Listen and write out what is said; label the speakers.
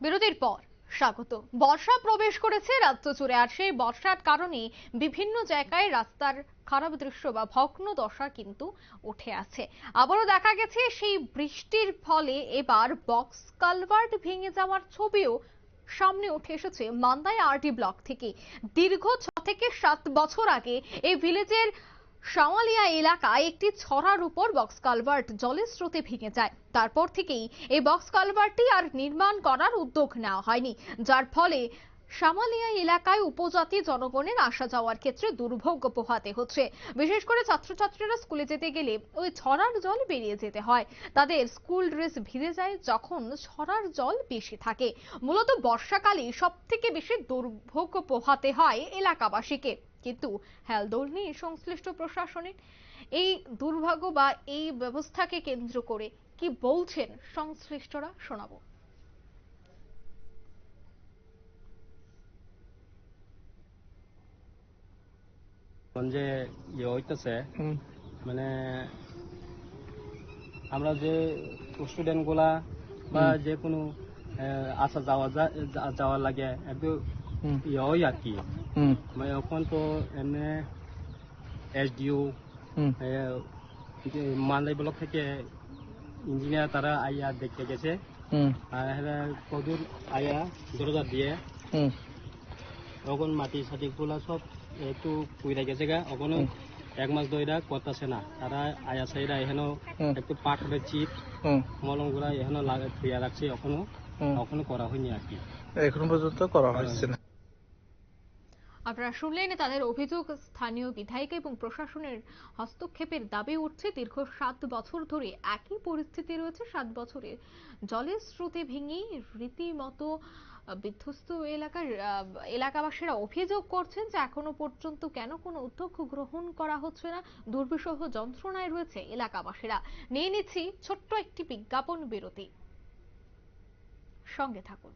Speaker 1: বিরতির পর। স্বাগত। বর্ষা প্রবেশ করেছে, রাজ্য জুড়ে আর সেই বর্ষার কারণে বিভিন্ন জায়গায় রাস্তার খারাপ দৃশ্য বা ভগ্ন দশা কিন্তু উঠে আছে। আবারও দেখা গেছে সেই বৃষ্টির ফলে এবার বক্স কালভার্ট ভেঙে যাওয়ার ছবিও সামনে উঠে এসেছে মান্দায় আরডি ব্লক থেকে। দীর্ঘ ছ থেকে সাত বছর আগে এই ভিলেজের সাওয়ালিয়া এলাকায় একটি ছড়ার উপর বক্স কালভার্ট জলের স্রোতে ভেঙে যায়। তারপর থেকেই এই বক্স কালভার্টটি আর নির্মাণ করার উদ্যোগ নেওয়া হয়নি, যার ফলে সামালিয়া এলাকায় উপজাতি জনগণের আসা যাওয়ার ক্ষেত্রে দুর্ভোগ পোহাতে হচ্ছে। বিশেষ করে ছাত্রছাত্রীরা স্কুলে যেতে গেলে ওই ছড়ার জল বেরিয়ে যেতে হয়। তাদের স্কুল ড্রেস ভিজে যায় যখন ছড়ার জল বেশি থাকে। মূলত বর্ষাকালে সব থেকে বেশি দুর্ভোগ পোহাতে হয় এলাকাবাসীকে। কিন্তু হেলদোল নেই সংশ্লিষ্ট প্রশাসনের এই দুর্ভাগ্য বা এই ব্যবস্থাকে কেন্দ্র করে কি বলছেন সংশ্লিষ্টরা? শোনাবো।
Speaker 2: যে ইয়ে হইতেছে মানে আমরা যে স্টুডেন্টগুলা বা। যে কোনো আহ, আসা যাওয়া যাওয়ার লাগে একটু ইয়ে হয় আর কি।
Speaker 3: হুম
Speaker 2: মানে এখন তো এমনি এসডিও
Speaker 3: হুম
Speaker 2: মালদাই ব্লক থেকে ইঞ্জিনিয়ার তারা আইয়া দেখতে গেছে
Speaker 3: হুম
Speaker 2: আর এরা কদুর আইয়া দরজা দিয়ে
Speaker 3: হুম
Speaker 2: এখন মাটি সাটি গুলা সব একটু পুইরা গেছে গা
Speaker 3: হুম।
Speaker 2: এক মাস ধরে করতেছে না তারা আয়া সাইরা এখানেও। একটু পাটের চিপ
Speaker 3: হুম
Speaker 2: মলমগুলা এখানেও লাগা থুইয়া রাখছে
Speaker 3: এখনও
Speaker 2: এখনও করা হয়নি আর কি
Speaker 3: এখনও পর্যন্ত করা হচ্ছে না
Speaker 1: আপনারা শুনলেন তাদের অভিযোগ, স্থানীয় বিধায়িকা এবং প্রশাসনের হস্তক্ষেপের দাবি উঠছে দীর্ঘ সাত বছর ধরে একই পরিস্থিতি রয়েছে। সাত বছরে জলের স্রোতে ভেঙে রীতিমতো বিধ্বস্ত এলাকার এলাকাবাসীরা অভিযোগ করছেন যে এখনও পর্যন্ত কেন কোনো উদ্যোগ গ্রহণ করা হচ্ছে না। দুর্বিষহ যন্ত্রণায় রয়েছে এলাকাবাসীরা। নিয়ে নিচ্ছি ছোট্ট একটি বিজ্ঞাপন বিরতি। সঙ্গে থাকুন।